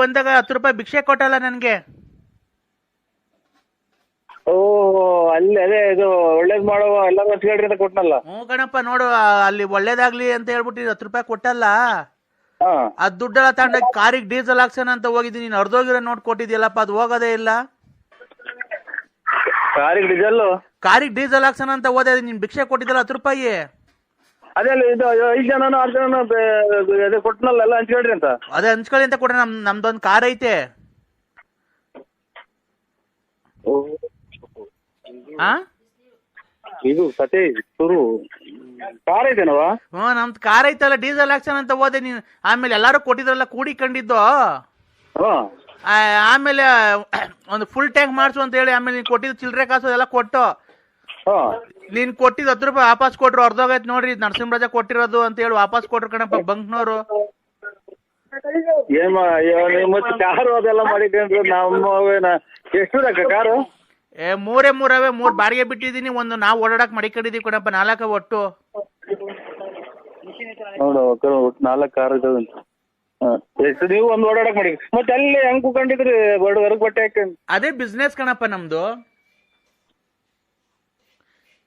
ಬಂದಾಗ ಹತ್ತು ರೂಪಾಯಿ ಭಿಕ್ಷೆ ಕೊಟ್ಟಲ್ಲ ನನಗೆ? ಓ ಅಲ್ಲಿ ಅದೇ ಇದು ಒಳ್ಳೇದ್ ಮಾಡುವ ಎಲ್ಲ ಹಚ್ಕೊಳ್ರಿ ಅಂತ ಕೊಟ್ನಲ್ಲ. ಹ್ಞೂ ಕಣಪ್ಪ ನೋಡು ಆ, ಅಲ್ಲಿ ಒಳ್ಳೇದಾಗ್ಲಿ ಅಂತ ಹೇಳ್ಬಿಟ್ಟು ಹತ್ತು ರೂಪಾಯಿ ಕೊಟ್ಟಲ್ಲ? ಆ ದುಡ್ಡೆಲ್ಲ ತಗೊಂಡೋಗಿ ಕಾರಿಗೆ ಡೀಸೆಲ್ ಹಾಕ್ಸೋಣ ಅಂತ ಹೋಗಿದ್ದೀನಿ. ನೀನು ಅರ್ಧೋಗಿರೋ ನೋಟ್ ಕೊಟ್ಟಿದ್ಯಲ್ಲಪ್ಪ ಅದು ಹೋಗೋದೇ ಇಲ್ಲ. ಕಾರಿಗೆ ಡೀಸೆಲ್ ಕಾರಿಗೆ ಡೀಸೆಲ್ ಹಾಕ್ಸೋಣ ಅಂತ ಹೋದೆ ನೀನ್ ಭಿಕ್ಷೆ ಕೊಟ್ಟಿದ್ದಲ್ಲ ಹತ್ತು ರೂಪಾಯಿ. ಅದೇ ಅಲ್ಲಿ ಇದು ಐದು ಜನನೋ ಆರು ಜನನೋ ಬೇ- ಅದೇ ಕೊಟ್ಟನಲ್ಲ ಎಲ್ಲ ಹಂಚ್ಕೊಳ್ರಿ ಅಂತ. ಅದೇ ಹಂಚ್ಕೊಳ್ಳಿ ಅಂತ ಕೊಡ್ರಿ ನಮ್ ನಮ್ದೊಂದು ಕಾರ್ ಐತೆ. ಆ? ಇದು ಕತೆ ಶುರು ಕಾರ್ ಐತೇನವ ಹ್ಞೂ ನಮ್ದು ಕಾರ್ ಐತಲ್ಲ ಡೀಸೆಲ್ ಆಕ್ಷನ್ ಅಂತ ಹೋದೆ ನೀನ್. ಆಮೇಲೆ ಎಲ್ಲರೂ ಕೊಟ್ಟಿದ್ರಲ್ಲ ಕೂಡಿಕೊಂಡಿದ್ದು ಹಾ. ಆ, ಆಮೇಲೆ ಒಂದು ಫುಲ್ ಟ್ಯಾಂಕ್ ಮಾಡಿಸು ಅಂತ ಹೇಳಿ ಆಮೇಲೆ ನೀನು ಕೊಟ್ಟಿದ್ದು ಚಿಲ್ಲರೆ ಕಾಸು ಎಲ್ಲ ಕೊಟ್ಟು. ಹಾ ನೀನು ಕೊಟ್ಟಿದ್ ಹತ್ತು ರೂಪಾಯಿ ವಾಪಸ್ ಕೊಟ್ರು ಅರ್ಧೋಗೈತ್ ನೋಡ್ರಿ ನರಸಿಂಹರಾಜ ಕೊಟ್ಟಿರೋದು ಅಂತ ಹೇಳಿ ವಾಪಸ್ ಕೊಟ್ರು ಕಣಪ್ಪ ಬಂಕ್ನವರು ಮತ್ತೆ ಕಾರು ಅದೆಲ್ಲ ಮಾಡಿಕೊಂಡ್ರೆ ನಮ್ಮ ಎಷ್ಟು ಕಾರು? ಏ ಮೂರೇ ಮೂರವೇ ಮೂರ್ ಬಾಡಿಗೆ ಬಿಟ್ಟಿದೀನಿ ಒಂದು ನಾವ್ ಓಡಾಡಕ್ ಮಡಿಕೊಂಡಿದೀವಿ ಕಣಪ್ಪ ನಾಲ್ಕ ಒಟ್ಟು. ನಾಲ್ಕು ಕಾರ್ ಇದಾವೆ ಎಷ್ಟು ನೀವು ಒಂದು ಓಡಾಡಕ್ ಮಾಡಿ ಮತ್ತೆ ಅಲ್ಲಿ ಹೆಂಗ್ ಕುಕೊಂಡಿದ್ರಿ ಹೊರಗ್ ಬಟ್ಟೆ ಹಾಕೊಂಡು. ಅದೇ ಬಿಸ್ನೆಸ್ ಕಣಪ್ಪ ನಮ್ದು.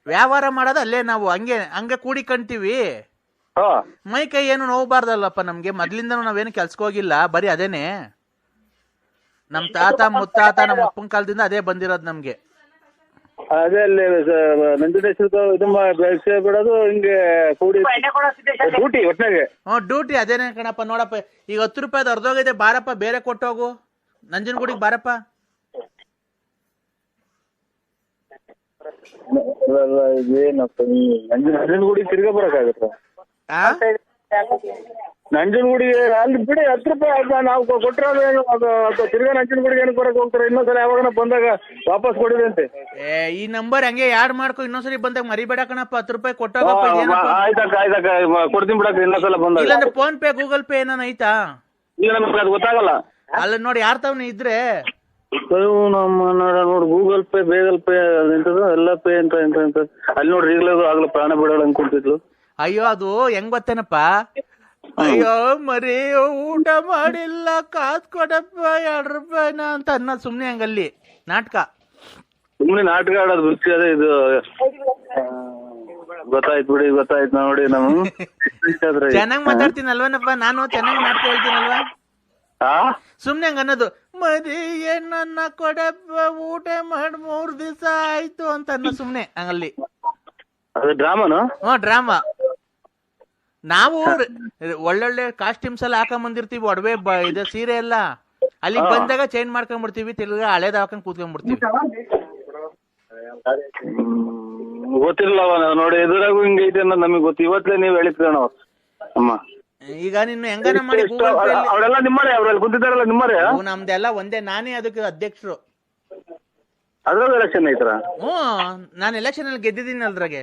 ವ್ಯವಹಾರ ಮಾಡೋದು ಅಲ್ಲೇ ನಾವು ಹಂಗೆ ಹಂಗೆ ಕೂಡಿಕೊಂತೀವಿ ಹಾ. ಮೈ ಕೈ ಏನು ನೋವಬಾರ್ದಲ್ಲಪ್ಪ ನಮ್ಗೆ ಮೊದ್ಲಿಂದ ನಾವೇನು ಕೆಲ್ಸಕ್ಕೆ ಹೋಗಿಲ್ಲ ಬರೀ ಅದೇನೆ. ನಮ್ ತಾತ ಮುತ್ತಾತ ನಮ್ಮ ಅಪ್ಪನ ಕಾಲದಿಂದ ಅದೇ ಬಂದಿರೋದು ನಮ್ಗೆ. ಅದೇ ಅಲ್ಲಿ ನಂಜುಂಡೇಶ್ವರ ಇದು ಮಾ- ಬೆಳ್ಸಿ ಬಿಡೋದು ಹಿಂಗೆ ಕೂಡಿ ಡ್ಯೂಟಿ ಒಟ್ನಾಗೆ. ಹ್ಞೂ ಡ್ಯೂಟಿ ಅದೇನೆ ಕಣಪ್ಪ ನೋಡಪ್ಪ ಈಗ ಹತ್ತು ರೂಪಾಯ್ದು ಅರ್ಧೋಗಿದೆ ಬಾರಪ್ಪ ಬೇರೆ ಕೊಟ್ಟೋಗು ನಂಜನಗೂಡಿಗೆ ಬಾರಪ್ಪ. ಇದೇನಪ್ಪ ಈ ನಂಜನ ನಂಜನಗೂಡಿ ತಿರ್ಗಾ ಬರಕಾಗತ್ತ ನಂಜನಗೂಡಿಗೆ ಅಲ್ಲಿ ಬಿಡಿ ಹತ್ತು ರೂಪಾಯಿ ನಾವು ಕೊಟ್ಟರೆ ಏನು ಅದು ತಿರ್ಗಾ ನಂಜನಗೂಡಿಗೆ ಏನಕ್ಕೆ ಬರಕ್ ಹೋಗ್ತಾರೆ? ಇನ್ನೊಂದ್ಸಲ ಯಾವಾಗ ಬಂದಾಗ ವಾಪಸ್ ಕೊಡಿದಂತೆ ಏ ಈ ನಂಬರ್ ಹಂಗೆ ಯಾಡ್ ಮಾಡ್ಕೊ ಇನ್ನೊಂದ್ಸರಿ ಬಂದಾಗ ಮರಿಬೇಡ ಕಣಪ್ಪ ಹತ್ತು ರೂಪಾಯಿ ಕೊಟ್ಟಾಗ ಆಯ್ತಕ್ಕ ಆಯ್ತಕ್ಕ ಕೊಡ್ತೀನಿ ಬಿಡಕ್ಕ ಇನ್ನೊಂದ್ಸಲ ಬಂದಾಗ. ಇಲ್ಲಾಂದ್ರೆ ಫೋನ್ ಪೇ ಗೂಗಲ್ ಪೇ ಏನಾನ ಐತಾ? ನಮ್ಗೆ ಅದು ಗೊತ್ತಾಗಲ್ಲ. ಅಲ್ಲ ನೋಡಿ ಯಾರ್ ತವನ ಇದ್ರೆ ಅಯ್ಯೋ ನಮ್ಮ ನೋಡ್ ಗೂಗಲ್ ಪೇ ಬೇಗಲ್ ಪೇ ಅದಂತದ ಎಲ್ಲ ಪೇ ಅಂತ ಎಂತ ಅಂತ. ಅಲ್ಲಿ ನೋಡ್ರಿ ಈಗಲೇ ಆಗ್ಲೂ ಪ್ರಾಣ ಬಿಡೋಣ ಅನ್ಕೊಂತಿದ್ಲು ಅಯ್ಯೋ ಅದು ಹೆಂಗ್ ಗೊತ್ತೇನಪ್ಪ? ಅಯ್ಯೋ ಮರಿ ಊಟ ಮಾಡಿಲ್ಲ ಕಾಸ್ ಕೊಡಪ್ಪ ಎರಡ್ ರೂಪಾಯಿ ಅಂತ ಅನ್ನ ಸುಮ್ನೆ ಹಂಗಲ್ಲಿ. ನಾಟಕ. ಸುಮ್ನೆ ನಾಟಕ ಆಡೋದು ಬಿಚ್ಚಿ ಅದೇ ಇದು. ಗೊತ್ತಾಯ್ತು ಬಿಡಿ ಗೊತ್ತಾಯ್ತು ನೋಡಿ ನಾವು ಚೆನ್ನಾಗಿ ಮಾತಾಡ್ತೀನಲ್ವನಪ್ಪ? ನಾನು ಚೆನ್ನಾಗಿ ನಾಟಕ ಹೇಳ್ತೀನಲ್ವಾ? ಆ ಸುಮ್ನೆ ಹಂಗ ಅನ್ನೋದು ಮದಿ ಏನನ್ನ ಕೊಡಪ್ಪ ಊಟ ಮಾಡಿ ಮೂರ್ ದಿವಸ ಆಯ್ತು ಅಂತ ಅನ್ನೋ ಸುಮ್ನೆ ಹಂಗಲ್ಲಿ. ಅದು ಡ್ರಾಮಾನು? ಹ್ಮ್ ಡ್ರಾಮಾ. ನಾವು ಒಳ್ಳೊಳ್ಳೆ ಕಾಸ್ಟ್ಯೂಮ್ಸ್ ಎಲ್ಲ ಹಾಕೊಂಡ್ ಬಂದಿರ್ತೀವಿ ಒಡವೆ ಇದು ಸೀರೆ ಎಲ್ಲ. ಅಲ್ಲಿಗೆ ಬಂದಾಗ ಚೇಂಜ್ ಮಾಡ್ಕೊಂಡ್ಬಿಡ್ತೀವಿ ತಿರ್ಗಾ ಹಳೇದ್ ಹಾಕೊಂಡ್ ಕೂತ್ಕೊಂಡ್ಬಿಡ್ತೀವಿ ನಾವು ನೋಡಿ ಎದುರಾಗೂ ಹಿಂಗೈತೆ ಅನ್ನೋದು ನಮಗೆ ಗೊತ್ತು. ಇವತ್ತೇ ನೀವು ಹೇಳಿದ್ರಣ ಅಮ್ಮ. ಈಗ ನಿನ್ನ ಹೆಂಗನ ಮಾಡಿ ಗೂಗಲ್ ಪೇ ಅವರೆಲ್ಲ ನಿಮ್ಮರೇ ಅವರಲ್ಲಿ ಕುಂತಿದ್ದಾರಲ್ಲ ನಿಮ್ಮರೇ ನಮ್ದೆಲ್ಲ ಒಂದೇ. ನಾನೇ ಅದಕ್ಕೆ ಅಧ್ಯಕ್ಷರು. ಅದ್ರಲ್ಲೂ ಎಲೆಕ್ಷನ್ ಐತ್ರ ಹ್ಞೂ ನಾನು ಎಲೆಕ್ಷನ್ ಅಲ್ಲಿ ಗೆದ್ದಿದ್ದೀನಿ ಅದ್ರಾಗೆ.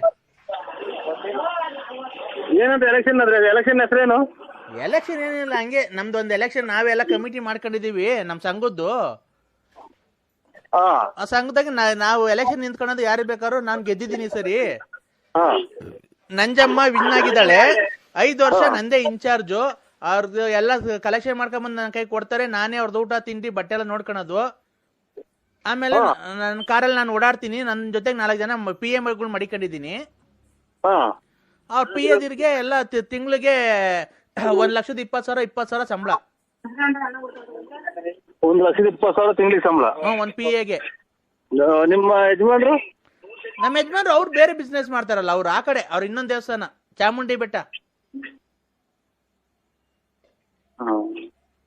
ಏನಂತ ಎಲೆಕ್ಷನ್ ಅದ್ರ ಎಲೆಕ್ಷನ್ ಹೆಸರೇನು? ಎಲೆಕ್ಷನ್ ಏನಿಲ್ಲ ಹಂಗೆ. ನಮ್ದು ಒಂದು ಎಲೆಕ್ಷನ್ ನಾವೆಲ್ಲ ಕಮಿಟಿ ಮಾಡ್ಕೊಂಡಿದೀವಿ ನಮ್ಮ ಸಂಘದ್ದು. ಹಾ. ಆ ಸಂಘದಾಗ ನಾ- ನಾವು ಎಲೆಕ್ಷನ್ ನಿಂತ್ಕೊಳ್ಳೋದು ಯಾರು ಬೇಕಾದ್ರೂ ನಾನು ಗೆದ್ದಿದ್ದೀನಿ ಸರಿ. ಹಾ. ನಂಜಮ್ಮ ವಿನ್ ಆಗಿದ್ದಾಳೆ. ಐದು ವರ್ಷ ನಂದೇ ಇನ್ಚಾರ್ಜು. ಅವ್ರದ್ದು ಎಲ್ಲ ಕಲೆಕ್ಷನ್ ಮಾಡ್ಕೊಂಬಂದು ನನ್ನ ಕೈ ಕೊಡ್ತಾರೆ. ನಾನೇ ಅವ್ರದ್ದು ಊಟ ತಿಂಡಿ ಬಟ್ಟೆ ಎಲ್ಲ ನೋಡ್ಕೊಳೋದು. ಆಮೇಲೆ ನನ್ನ ಕಾರಲ್ಲಿ ನಾನು ಓಡಾಡ್ತೀನಿ. ನನ್ನ ಜೊತೆಗೆ ನಾಲ್ಕು ಜನ ಪಿ ಎಮ್ಗಳು ಮಡಿಕೊಂಡಿದ್ದೀನಿ. ಹಾ. ಅವ್ರ ಪಿ ಎದಿರ್ಗೆ ಎಲ್ಲ ತಿಂಗಳಿಗೆ ಒಂದ್ ಲಕ್ಷದ ಇಪ್ಪತ್ತು ಸಾವಿರ ಇಪ್ಪತ್ತು ಸಾವಿರ ಸಂಬಳ. ಒಂದ್ ಲಕ್ಷದ ಇಪ್ಪತ್ತು ಸಾವಿರ ತಿಂಗಳಿಗೆ ಸಂಬಳ? ಒಂದ್ ಪಿ ಎಗೆ ನಿಮ್ಮ ಯಜಮಾನ್ರು? ನಮ್ಮ ಯಜಮಾನ್ರು ಅವ್ರು ಬೇರೆ ಬಿಸ್ನೆಸ್ ಮಾಡ್ತಾರಲ್ಲ ಅವ್ರು ಆ ಕಡೆ ಅವ್ರ ಇನ್ನೊಂದ್ ದೇವಸ್ಥಾನ ಚಾಮುಂಡಿ ಬೆಟ್ಟ.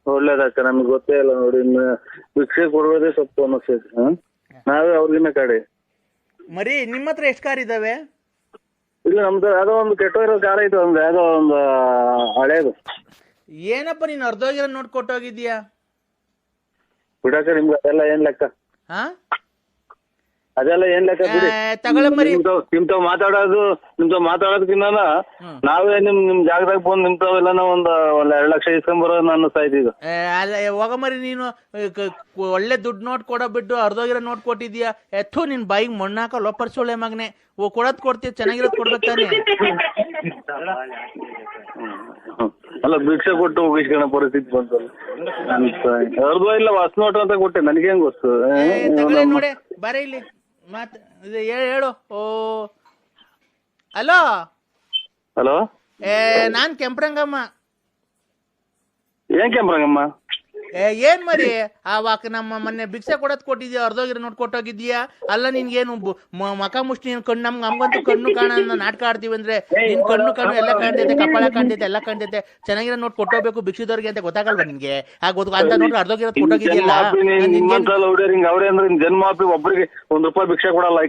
ಒಳ್ಳೇದಕ್ಕ ನಮ್ಗೆ ಗೊತ್ತೇ ಇಲ್ಲ ನೋಡಿ ಭಿಕ್ಷೆ ಕೊಡೋದೇ ತಪ್ಪು ಹಾ? ನಾವೇ ಅವ್ರಿಗಿನ್ನ ಕಡೆ. ಮರಿ ನಿಮ್ಮ ಹತ್ರ ಎಷ್ಟು ಕಾರ್ ಇದಾವೆ? ಇಲ್ಲ ನಮ್ದು ಯಾವ್ದೋ ಒಂದು ಕೆಟ್ಟೋಗಿರೋ ಕಾರ್ ಐತೆ ಒಂದು ಯಾವ್ದೋ ಒಂದು ಹಳೇದು. ಏನಪ್ಪ ನೀನು ಅರ್ಧೋಗಿರೋ ಹೋಗಿರೋ ನೋಡ್ಕೊಟ್ಟೋಗಿದ್ಯಾ ಬಿಡಕ್ಕ ನಿಮ್ಗೆ ಅದೆಲ್ಲ ಏನ್ ಲೆಕ್ಕ? ಹಾ? ಅದೆಲ್ಲ ಏನ್ ಲೆಕ್ಕ ಬಿಡಿ? ತಗೊಳ್ಳಿ ಮರಿ. ನಿಮ್ತಾವ್ ನಿಮ್ತಾವ್ ಮಾತಾಡೋದು ನಿಮ್ತಾವ್ ಮಾತಾಡೋದಕ್ಕಿನ್ನ ಹ್ಮ್. ನಾವೇ ನಿಮ್ ನಿಮ್ ಜಾಗದಾಗ ಬಂದು ನಿಮ್ತಾವೆಲ್ಲ ಒಂದ್ ಒಂದ್ ಎರಡ್ ಲಕ್ಷ ಇಸ್ಕೊಂಬರೋ ನಾನು ಸಾಯ್ತು ಹೋಗಮರಿ ಏ, ಅಲ್ಲ ಹೋಗ ಮರಿ ನೀನು. ಏ, ಕ- ಕ- ಒಳ್ಳೆ ದುಡ್ಡು ನೋಟ್ ಕೊಡ ಬಿಟ್ಟು ಅರ್ಧೋಗಿರೋ ನೋಟ್ ಕೊಟ್ಟಿದ್ಯಾ ಎತ್ತು ನಿನ್ ಬಾಯಿಗೆ ಮಣ್ಣಾಕ ಲೋಪರ್ಸೋಳೆ ಮಗನೆ. ಓ ಕೊಡೋದ್ ಕೊಡ್ತೀಯ ಚೆನ್ನಾಗಿರೋದ್ ಕೊಡ್ಬೇಕು ತಾನೆ. ಅಲ್ಲ ಭಿಕ್ಷೆ ಕೊಟ್ಟು ಮುಗಿಸ್ಕೊಳೋ ಪರಿಸ್ಥಿತಿ ಬಂತಲ್ಲ. ಅರ್ಧ ಇಲ್ಲ ಹೊಸ ನೋಟ್ ಅಂತ ಕೊಟ್ಟೆ. ನನಗೇನ್ ಗೊತ್ತು? ಏ, ತಗೊಳ್ಳಿ ನೋಡಿ ಬರ ಇಲ್ಲಿ. ಮಾತ್ ಇದು ಹೇಳು ಹೇಳು. ಓ. ಹಲೋ? ಹಲೋ? ಏ ನಾನ್ ಕೆಂಪರಂಗಮ್ಮ. ಏನ್ ಕೆಂಪ್ರಂಗಮ್ಮ? ಏ ಏನ್ ಮರಿ? ಆ ವಾಕ್ ನಮ್ಮ ಮೊನ್ನೆ ಭಿಕ್ಷೆ ಕೊಡೋದ್ ಕೊಟ್ಟಿದ್ಯಾ? ಅರ್ಧೋಗಿರ ನೋಟ್ ಕೊಟ್ಟೋಗಿದ್ಯಾ ಅಲ್ಲ ನಿನ್ಗೇನು ಏನು ಮ- ಮಕ ಮುಷ್ಟಿ ನಿನ್ ಕಣ್ಣು ನಮ್ಗೆ ನಮ್ಗಂತೂ ಕಣ್ಣು ಕಾಣ ನಾಟಕ ಆಡ್ತೀವಿ ಅಂದ್ರೆ ನಿನ್ ಕಣ್ಣು ಕಣ್ಣು ಎಲ್ಲ ಕಾಣ್ತೈತೆ ಕಪಾಳ ಕಾಣ್ತೈತೆ ಎಲ್ಲ ಕಾಣ್ತೈತೆ. ಚೆನ್ನಾಗಿರೋ ನೋಟ್ ಕೊಟ್ಟೋಗ್ಬೇಕು ಭಿಕ್ಷಿದವ್ರಿಗೆ ಅಂತ ಗೊತ್ತಾಗಲ್ವಾ ನಿನ್ಗೆ? ಆ ಗೊತ್ತು ಅಂತ ನೋಡ್ರಿ ಅರ್ಧೋಗಿರೋದ್ ಕೊಟ್ಟೋಗಿದ್ಯಲ್ಲ? ಜನ್ಮಾಪಿ ನಿನ್ಗೇನ್ ನಿಮ್ಮಂತ ಹುಡುಗರಿಗೆ ಅವ್ರೆ ಅಂದ್ರೆ ಇನ್ ಜನ್ಮಾಪಿ ಒಬ್ರಿಗೆ ಒಂದ್ ರೂಪಾಯಿ ಭಿಕ್ಷೆ ಕೊಡಲ್ಲ.